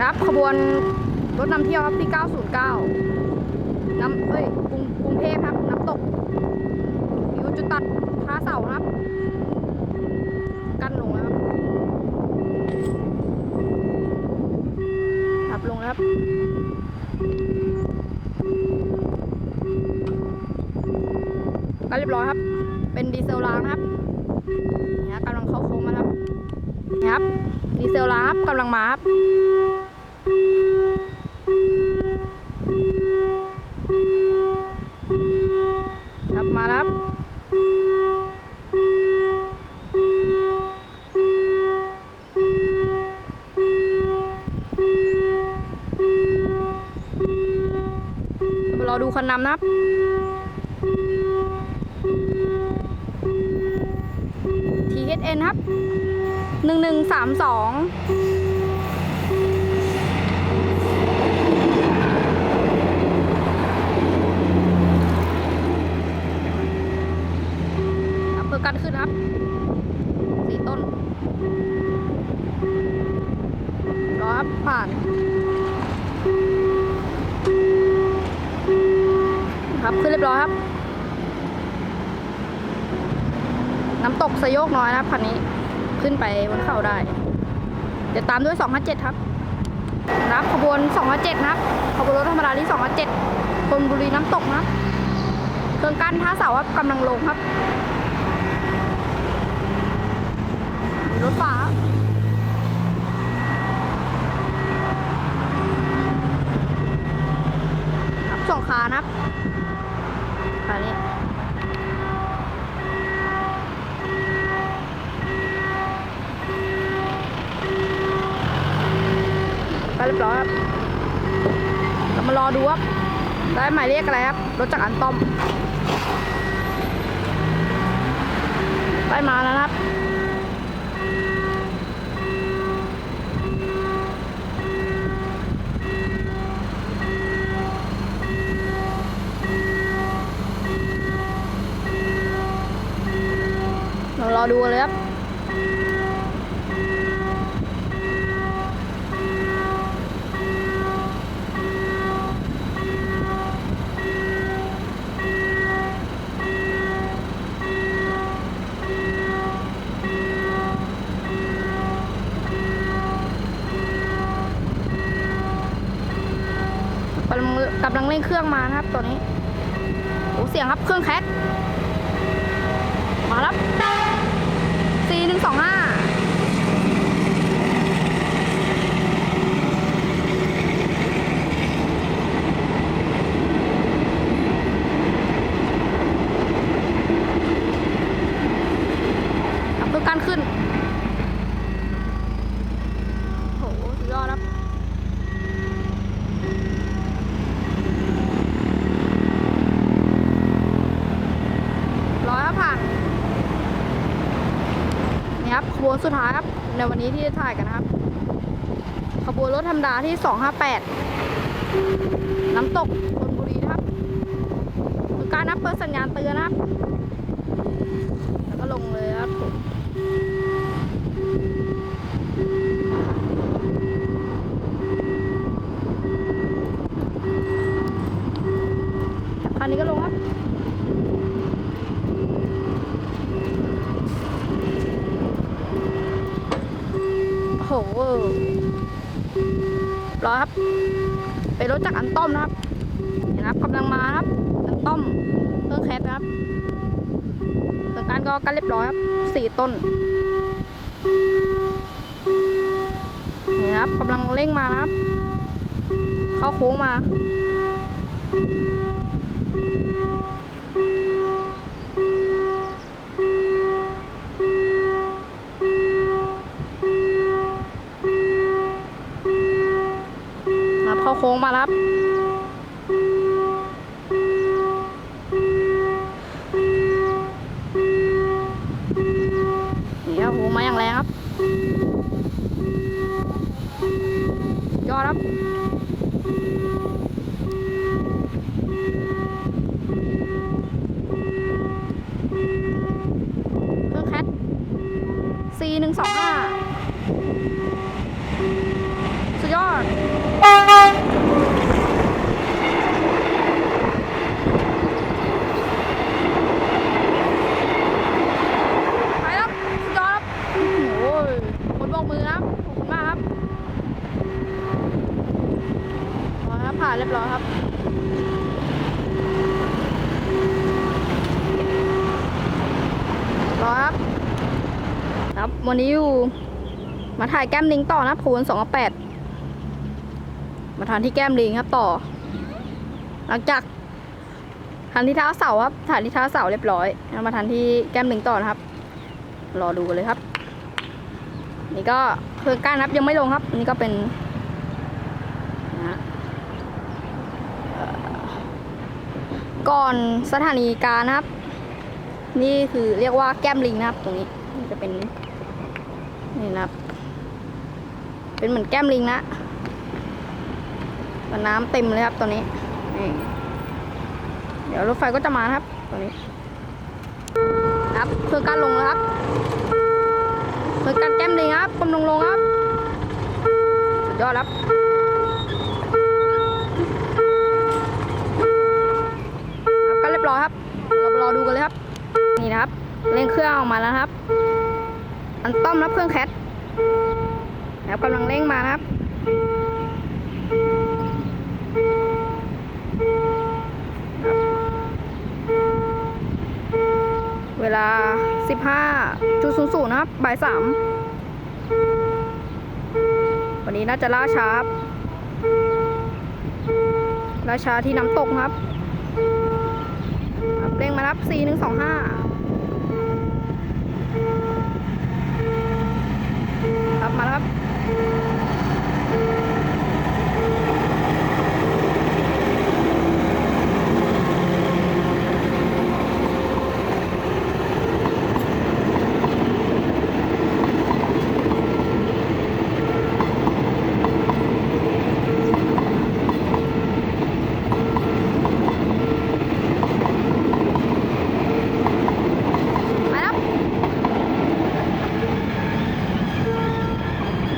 ครับขบวนรถนำเที่ยวครับที่ 909น้ำเอ้ยกรุงกรุงเทพครับน้ำตกอยู่จุดตัดท่าเสาครับ กั้นลงแล้วครับขับลงแล้วครับก็เรียบร้อยครับ เป็นดีเซลล้างครับเนี่ยกำลังเข้าโค้งมาครับเนี่ยครับ ดีเซลล้างครับกำลังมาครับ มารอดูคันนำนะครับ THN ครับ หนึ่งหนึ่งสามสอง ครับเพื่อกันขึ้นครับ สี่ต้น รอครับ ผ่าน ครับ ขึ้นเรียบร้อยครับ น้ำตกสะโยกน้อยนะครับคันนี้ขึ้นไปบนเขาได้ เดี๋ยวตามด้วย 257 ครับนะครับขบวน 257 นะครับขบวนรถธรรมดาที่ 257ชนบุรีน้ำตกนะเครื่องกั้นท่าเสาครับกำลังลงครับ รถฟ้าครับสองคานะครับคันนี้ ก็เรียบร้อยครับเรามารอดูครับได้หมายเลขอะไรครับรถจากอันตอมไปมาแล้วครับเรารอดูเลยครับ กำลังเร่งเครื่องมานะครับตัวนี้โอ้เสียงครับเครื่องแคทมาแล้วสี่หนึ่งสองห้าเพื่อการขึ้นโหสุดยอดครับ ร้อยครับผ่านนี่ครับขบวน สุดท้ายครับ ในวันนี้ที่จะถ่ายกันนะครับ ขบวนรถธรรมดาที่ 258 น้ำตกชนบุรีนะครับคือการนับเปิดสัญญาณเตือนนะครับ แล้วก็ลงเลยครับผมคันนี้ก็ลงครับ โหรอครับเป็นรถจากอันต้อมนะครับเห็นะครับกำลังมาครับ อันต้อมเครื่องแคสนะครับเครื่องการก็กันเรียบร้อยครับสี่ต้นนี่นะครับกำลังเร่งมานะครับ เข้าโค้งมา โค้งมารับ นี่ครับโค้งมาอย่างแรงครับ ยอดครับเครื่องสองห้า เรียบร้อยครับรอครับ ครับ วันนี้อยู่ มาถ่ายแก้มลิงต่อนะพูนสองแปดมาทานที่แก้มลิงครับต่อ หลังจากทานที่เท้าเสาครับถ่ายที่เท้าเสาเรียบร้อยแล้วมาทานที่แก้มลิงต่อนะครับ รอดูกันเลยครับ นี่ก็เครื่องก้านครับยังไม่ลงครับ นี่ก็เป็นนะฮะเอ่อ ก่อนสถานีกานะครับ นี่คือเรียกว่าแก้มลิงนะครับ ตรงนี้นี่จะเป็นนี่นะครับ เป็นเหมือนแก้มลิงนะน้ำเต็มเลยครับตัวนี้นี่เดี๋ยวรถไฟก็จะมาครับตัวนี้ ครับเครื่อกั้นลงแล้วครับเครื่อกั้นแก้มลิงครับกำลงลงครับสุดยอดครับก็เรียบร้อยครับเรารอดูกันเลยครับ นี่นะครับ เร่งเครื่องออกมาแล้วครับ อันต้อมรับเครื่องแคทนะครับกำลังเร่งมานะครับเวลา 15.00นะครับ บ่ายสามวันนี้น่าจะล่าช้าล่าช้าที่น้ำตกครับครับเร่งมารับ4 1 2 5 ครับมาแล้วครับ มาแล้ว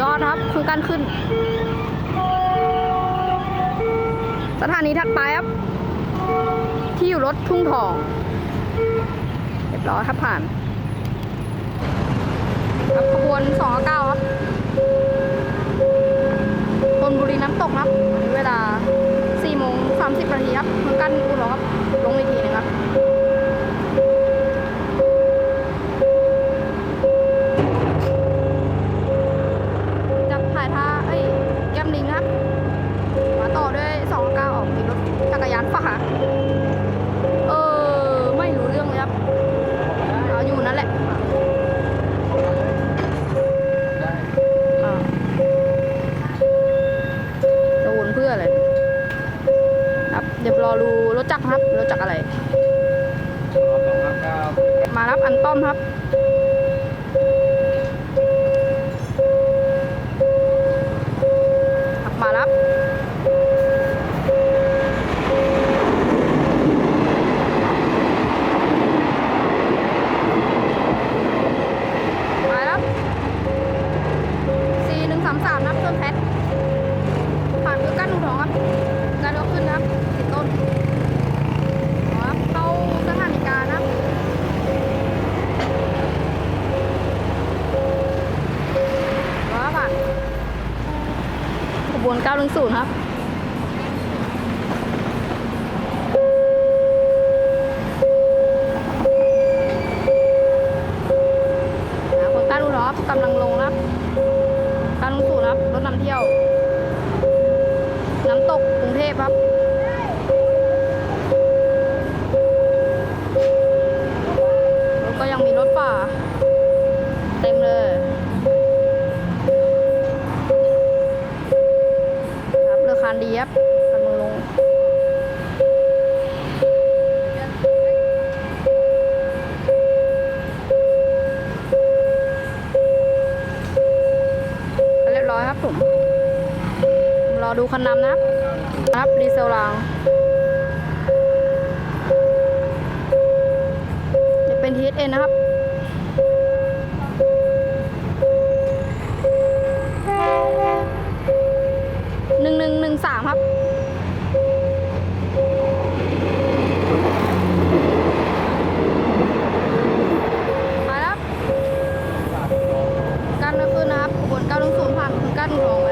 ยอดครับคือการขึ้น สถานีถัดไปครับ ที่อยู่รถทุ่งทองเรียบร้อยครับผ่านครับขบวน2 9ครับบนบุรีน้ำตกครับวันนี้เวลา4โมสิบนาทีครับเพิ่งกั้นอุโรครับลงเวที ครับรถจักรอะไร มารับอันต้อมครับขับ ขบวน910ครับคนต้านอุรอบกำลังลงครับการลงสู่ครับรถนำเที่ยว น้ำตกกรุงเทพครับานดีครับกำลังลง เรียบร้อยครับผม รอดูคันนำนะครับ ครับดีเซลรางจะเป็น TSN นะครับหนึ่งหนึ่งหนึ่งสามครับ 不同